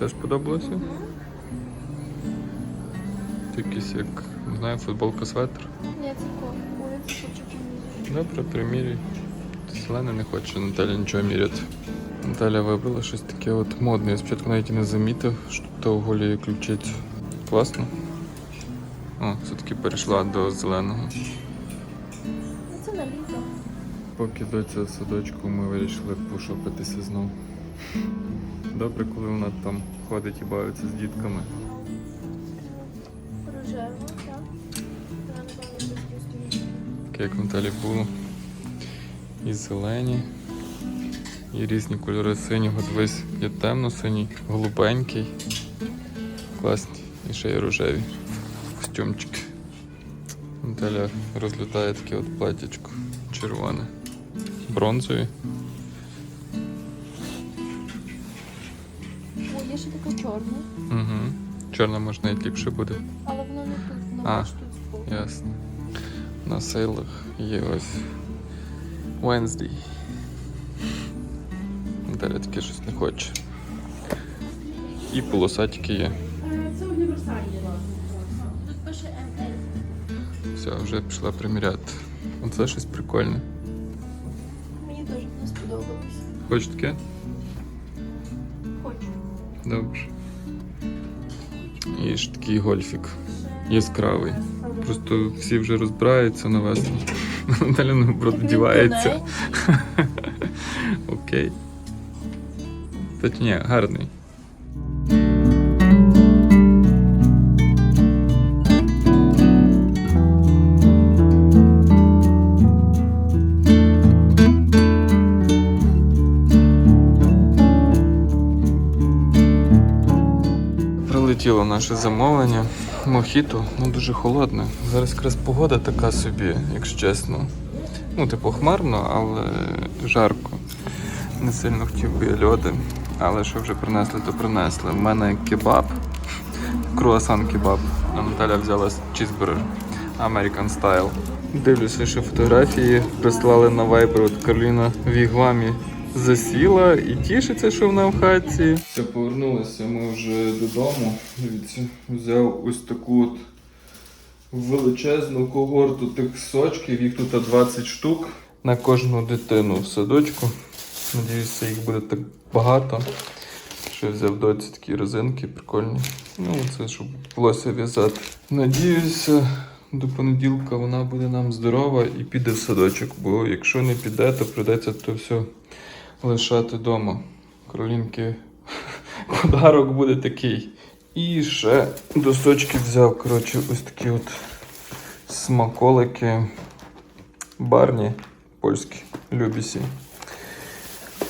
Це сподобалося? Це якийсь як, не знаю, футболка светр. Ні, це ко. Хочу поміряти. Добре, примірюй. Селена не хоче Наталя нічого міряти. Наталя вибрала щось таке от модне. Я спочатку навіть і не замітив, що то в голі ключиць. Класно. О, все-таки перейшла до зеленого. Ну це на літо. Поки доця в садочку, ми вирішили пошопитися знов. Добре, коли вона там ходить і бавиться з дітками. Рожево, так. Таке як Наталі було. І зелені, і різні кольори синього. Дивись, є темно-синій, голубенький. Класні. І ще є рожеві костюмчики. Наталя розглядає таке от платячко червоне. Бронзові. Ще така чорна, Угу. Чорна може навіть ліпше буде. але воно не тут, воно А. тут збоку. Ясно. На сейлах є ось Wednesday. Далі таке щось не хоче. І полосатики є. Це універсальні. Тут пише МЛ. Все, вже пішла приміряти. Оце щось прикольне. Мені теж не сподобалось. Хочеш таке? Добре. І ж такий гольфік. Яскравий. Просто всі вже розбираються на весну. Наталя наоборот вдівається. Окей. Та ні, гарний. Прилетіло наше замовлення. Мохіто, ну дуже холодне. Зараз якраз погода така собі, якщо чесно. Ну, типу, хмарно, але жарко. Не сильно хотів би льоди. Але що вже принесли, то принесли. У мене кебаб, круасан кебаб. А Наталя взяла чізбургер American Style. Дивлюся, що фотографії прислали на Viber от Кароліна в Ігвамі засіла і тішиться, що вона в хаті. Все, повернулися ми вже додому. Дивіться, взяв ось таку от величезну когорту тих сочків, їх тут 20 штук на кожну дитину в садочку. Надіюся, їх буде так багато. Що взяв доці такі резинки прикольні. Ну, це щоб волосся в'язати. Надіюся, до понеділка вона буде нам здорова і піде в садочок, бо якщо не піде, то прийдеться то все лишати вдома. Каролінки подарок буде такий. І ще до сочки взяв, коротше, ось такі от смаколики барні польські, любісі.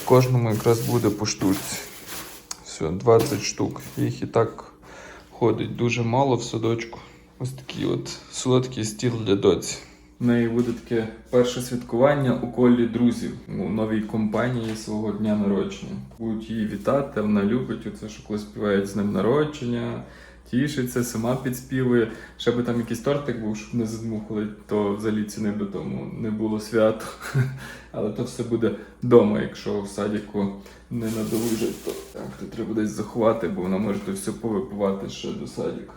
Кожному якраз буде по штуці. Все, 20 штук. Їх і так ходить дуже мало в садочку. Ось такий от солодкий стіл для доці. Неї буде таке перше святкування у колі друзів у новій компанії свого дня народження. Будуть її вітати, вона любить оце, що коли співають з ним народження, тішиться, сама підспівує. Ще би там якийсь тортик був, щоб не задмухали, то взагалі ціни би тому не було свято. Але то все буде вдома, якщо в садіку не надолужать, то так, то треба десь заховати, бо вона може то все повипивати ще до садіку.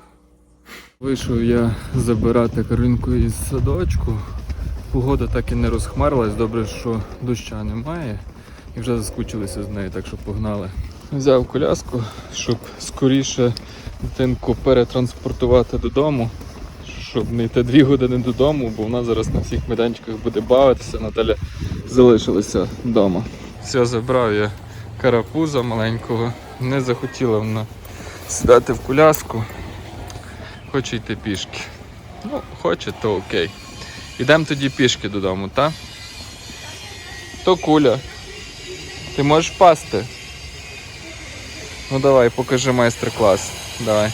Вийшов я забирати Каролінку із садочку. Погода так і не розхмарилась, добре, що доща немає. І вже заскучилися з нею, так що погнали. Взяв коляску, щоб скоріше дитинку перетранспортувати додому, щоб не йти дві години додому, бо вона зараз на всіх майданчиках буде бавитися. Наталя залишилася вдома. Все, забрав я карапуза маленького. Не захотіла вона сідати в коляску. Хоче йти пішки. Ну, хоче, то окей. Ідемо тоді пішки додому, так? То куля. Ти можеш пасти? Ну давай, покажи майстер-клас. Давай.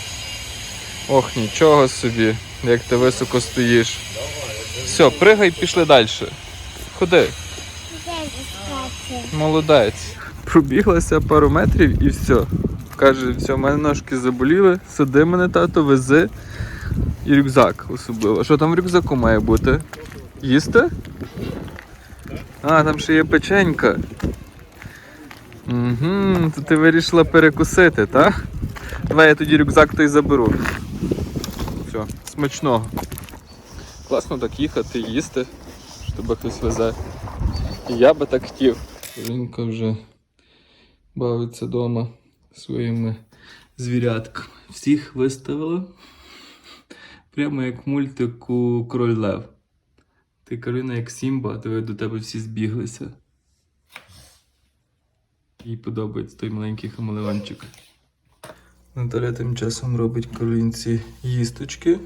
Ох, нічого собі, як ти високо стоїш. Все, пригай, пішли далі. Ходи. Молодець. Пробіглася пару метрів і все. Каже, все, в мене ножки заболіли, сиди мене, тато, вези. І рюкзак особливо. Що там в рюкзаку має бути? Їсти? А, там ще є печенька. Угу, то ти вирішила перекусити, так? Давай я тоді рюкзак той заберу. Все, смачного. Класно так їхати, їсти, що тебе хтось везе. І я би так хотів. Жінка вже бавиться вдома своїми звірятками. Всіх виставила. Прямо як мультику Король Лев. Ти Карина як Сімба, то до тебе всі збіглися. Їй подобається той маленький хамелеончик. Наталя тим часом робить колінці їсточки.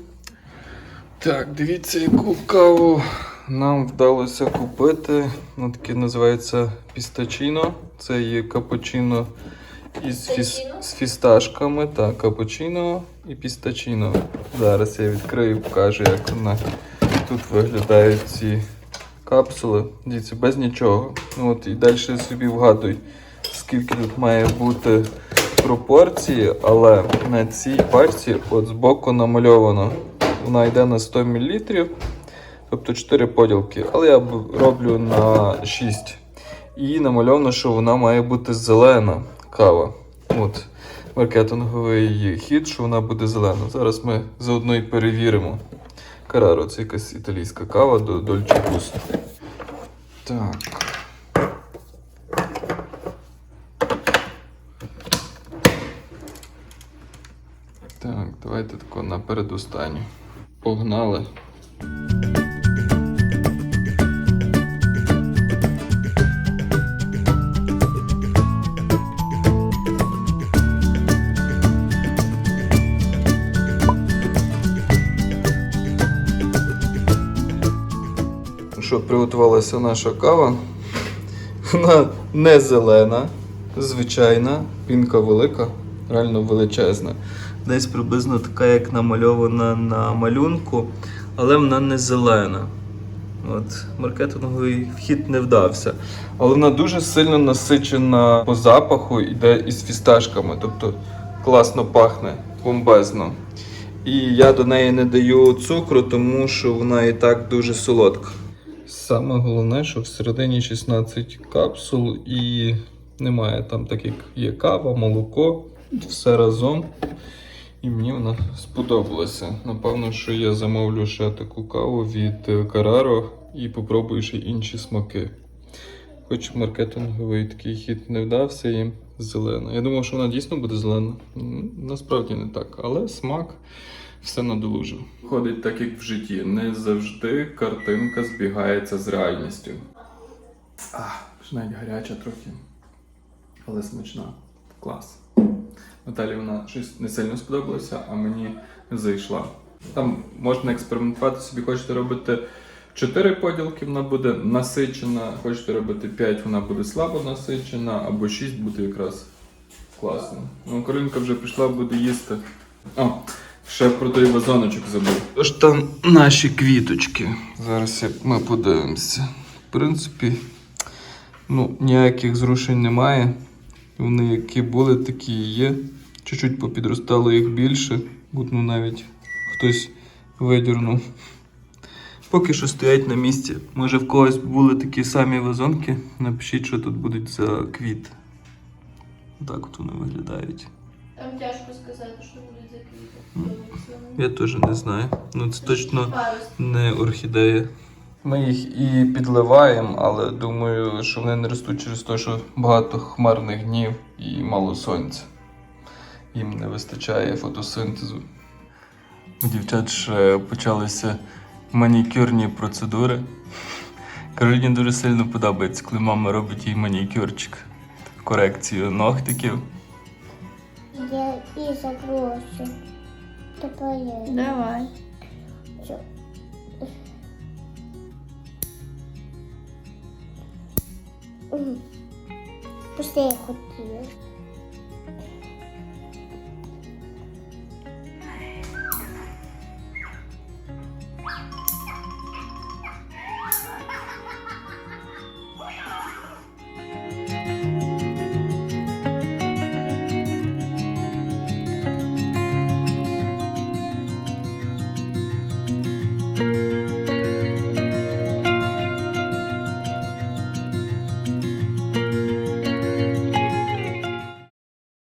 Так, дивіться, яку каву нам вдалося купити. Воно таке називається пістачино. Це є капучино із фіс... З фісташками. Так, капучино і пістачино. Зараз я відкрию, покажу, як вона тут виглядають ці капсули. Дивіться, без нічого. Ну, От, і далі собі вгадуй, скільки тут має бути пропорції, але на цій пачці от збоку намальовано. Вона йде на 100 мл, тобто 4 поділки, але я роблю на 6. І намальовано, що вона має бути зелена кава. От маркетинговий хід, що вона буде зелена. Зараз ми заодно і перевіримо. Караро, це якась італійська кава до Дольче Густо. Так. Так, давайте тако на передостанню. Погнали. Ну Що, приготувалася наша кава. Вона не зелена, звичайна, пінка велика, реально величезна. Десь приблизно така, як намальована на малюнку, але вона не зелена. От, маркетинговий вхід не вдався. Але вона дуже сильно насичена по запаху, йде із фісташками, тобто класно пахне, бомбезно. І я до неї не даю цукру, тому що вона і так дуже солодка. Саме головне, що всередині 16 капсул і немає там так, як є кава, молоко, все разом. І мені вона сподобалася. Напевно, що я замовлю ще таку каву від е, Carraro і попробую ще інші смаки. Хоч маркетинговий такий хід не вдався їм зелена. Я думав, що вона дійсно буде зелена. Насправді не так, але смак все надолужив. Ходить так, як в житті. Не завжди картинка збігається з реальністю. Ах, навіть гаряча трохи. Але смачна. Клас. Наталі вона щось не сильно сподобалося, а мені зайшла. Там можна експериментувати собі, хочете робити 4 поділки, вона буде насичена, хочете робити 5, вона буде слабо насичена, або 6 буде якраз класно. Ну, Каринка вже прийшла, буде їсти. О, ще про той вазоночок забув. Тож там наші квіточки. Зараз ми подивимося. В принципі, ну, ніяких зрушень немає. Вони які були, такі і є. Чуть-чуть попідростало їх більше, бо ну, навіть хтось видірнув. Поки що стоять на місці. Може в когось були такі самі вазонки. Напишіть, що тут будуть за квіт. Так от вони виглядають. Там тяжко сказати, що буде за квіти. Я теж не знаю. Ну це точно не орхідея. Ми їх і підливаємо, але думаю, що вони не ростуть через те, що багато хмарних днів і мало сонця. Їм не вистачає фотосинтезу. У дівчат ще почалися манікюрні процедури. Кароліні дуже сильно подобається, коли мама робить їй манікюрчик. Корекцію ногтиків. Я і заброшу. То поедешь. Давай. Що? Пусть я хотіла.